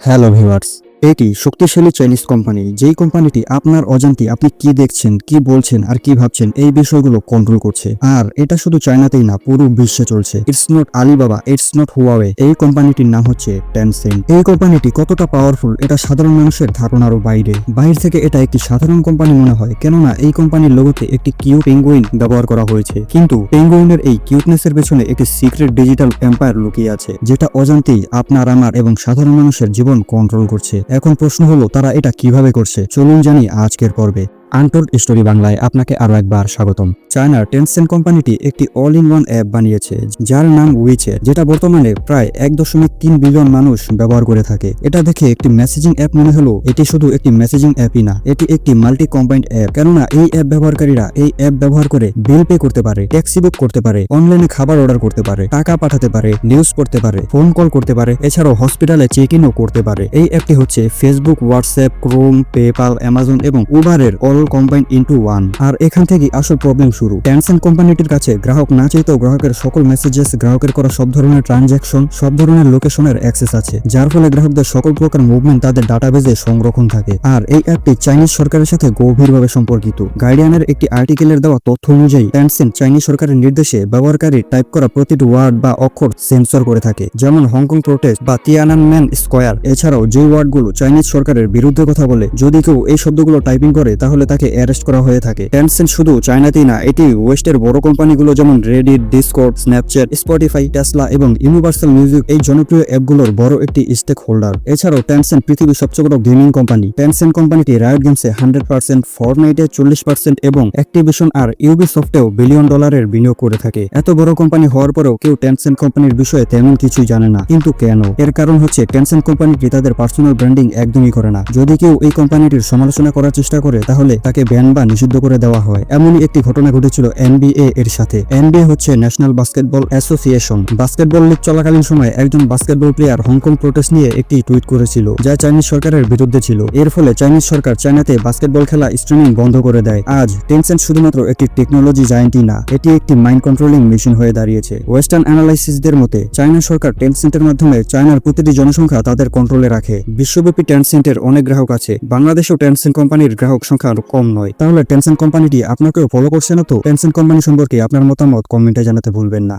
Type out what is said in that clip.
Hello viewers এটি শক্তিশালী Chinese company, যেই কোম্পানিটি আপনার অজান্তে আপনি কি দেখছেন, কি বলছেন আর কি ভাবছেন, এই বিষয়গুলো কন্ট্রোল করছে। আর এটা শুধু চায়নাতেই না, পুরো বিশ্বে চলছে। It's not Alibaba it's not Huawei এই কোম্পানিটির নাম হচ্ছে টেনসেন্ট এই কোম্পানিটি কতটা পাওয়ারফুল এটা সাধারণ মানুষের ধারণারও বাইরে। বাইরে থেকে এটা একটি সাধারণ কোম্পানি মনে হয়, কেননা এই কোম্পানির লোগোতে একটি কিউ পেঙ্গুইন ব্যবহার করা হয়েছে। কিন্তু পেঙ্গুইনের এই কিউটনেসের পেছনে একটি সিক্রেট ডিজিটাল এম্পায়ার লুকিয়ে আছে, যেটা অজান্তেই আপনার, আমার এবং সাধারণ মানুষের জীবন কন্ট্রোল করছে। এখন প্রশ্ন হলো তারা এটা কীভাবে করছে? চলুন জানি আজকের পর্বে। আনটোল্ড স্টোরি বাংলায় আপনাকে আরও একবার স্বাগতম। চায়নার টেনসেন্ট কোম্পানিটি একটি অল ইন ওয়ান অ্যাপ বানিয়েছে, যার নাম উইচে যেটা বর্তমানে প্রায় এক দশমিক তিন বিলিয়ন মানুষ ব্যবহার করে থাকে। এটা দেখে একটি মেসেজিং অ্যাপ মনে হলো, এটি শুধু একটি মেসেজিং অ্যাপই না, এটি একটি মাল্টি কম্বাইন্ড অ্যাপ কেননা এই অ্যাপ ব্যবহারকারীরা এই অ্যাপ ব্যবহার করে বিল পে করতে পারে ট্যাক্সি বুক করতে পারে অনলাইনে খাবার অর্ডার করতে পারে, টাকা পাঠাতে পারে নিউজ পড়তে পারে ফোন কল করতে পারে, এছাড়াও হসপিটালে চেক ইনও করতে পারে। এই অ্যাপটি হচ্ছে Facebook WhatsApp Chrome PayPal Amazon এবং উবারের অল কম্বাইন্ড ইন্টু ওয়ান আর এখান থেকে আসল প্রবলেম শুরু। ট্যানসেন্ট কোম্পানিটির কাছে গ্রাহক না চাইতেও গ্রাহকের সকল মেসেজেস গ্রাহকের করা সব ধরনের ট্রানজ্যাকশন সব ধরনের লোকেশনের অ্যাক্সেস আছে, যার ফলে গ্রাহকদের সকল প্রকার মুভমেন্ট তাদের ডাটাবেজে সংরক্ষণ থাকে। আর এই অ্যাপটি চাইনিজ সরকারের সাথে গভীরভাবে সম্পর্কিত। গাইডিয়ানের একটি আর্টিকেলের দেওয়া তথ্য অনুযায়ী ট্যানসেন্ট চাইনিজ সরকারের নির্দেশে ব্যবহারকারী টাইপ করা প্রতিটি ওয়ার্ড বা অক্ষর সেন্সর করে থাকে, যেমন হংকং প্রোটেস্ট বা তিয়ানানম্যান স্কোয়ার এছাড়াও যে ওয়ার্ডগুলো চাইনিজ সরকারের বিরুদ্ধে কথা বলে, যদি কেউ এই শব্দগুলো টাইপিং করে, তাহলে তাকে অ্যারেস্ট করা হয়ে থাকে। ট্যানসেন্ট শুধু চায়নাতেই না, এটি ওয়েস্টের বড় কোম্পানিগুলো যেমন Reddit Discord Snapchat Spotify Tesla এবং ইউনিভার্সাল মিউজিক এই জনপ্রিয় অ্যাপগুলোর বড় একটি স্টেক হোল্ডার এছাড়াও ট্যানসেন্ট পৃথিবীর সবচেয়ে বড় গেমিং কোম্পানি। ট্যানসেন্ট কোম্পানিটি রায়ট গেমসে হান্ড্রেড পার্সেন্ট ফর্টনাইটে চল্লিশ পার্সেন্ট এবং অ্যাক্টিভিশন আর ইউবি সফটেও বিলিয়ন ডলারের বিনিয়োগ করে থাকে। এত বড় কোম্পানি হওয়ার পরেও কেউ ট্যানসেন্ট কোম্পানির বিষয়ে তেমন কিছুই জানে না। কিন্তু কেন? এর কারণ হচ্ছে ট্যানসেন্ট কোম্পানিটি তাদের পার্সোনাল ব্র্যান্ডিং একদমই করে না। যদি কেউ এই কোম্পানিটির সমালোচনা করার চেষ্টা করে, তাহলে তাকে ব্যান বা নিষিদ্ধ করে দেওয়া হয়। এমনই একটি ঘটনা ঘটেছিল এনবিএ এর সাথে। এনবিএ হচ্ছে National Basketball Association basketball league চলাকালীন সময় একজন বাস্কেটবল প্লেয়ার হংকং প্রোটেস্ট নিয়ে একটি টুইট করেছিল, যা চাইনিজ সরকারের বিরুদ্ধে ছিল। এর ফলে চাইনিজ সরকার চায়নাতে বাস্কেটবল খেলা স্ট্রিমিং বন্ধ করে দেয়। আজ টেনসেন্ট শুধুমাত্র একটি টেকনোলজি জায়েন্টই না, এটি একটি মাইন্ড কন্ট্রোলিং মেশিন হয়ে দাঁড়িয়েছে। ওয়েস্টার্ন অ্যানালাইসিসদের মতে চায়না সরকার টেনসেন্টের মাধ্যমে চায়নার প্রতিটি জনসংখ্যা তাদের কন্ট্রোলে রাখে। বিশ্বব্যাপী টেনসেন্টের অনেক গ্রাহক আছে। বাংলাদেশেও টেনসেন্ট কোম্পানির গ্রাহক সংখ্যা কম নয়। তাহলে টেনশন কোম্পানিটি আপনাকেও ফলো করছে না তো? টেনশন কোম্পানি সম্পর্কে আপনার মতামত কমেন্টে জানাতে ভুলবেন না।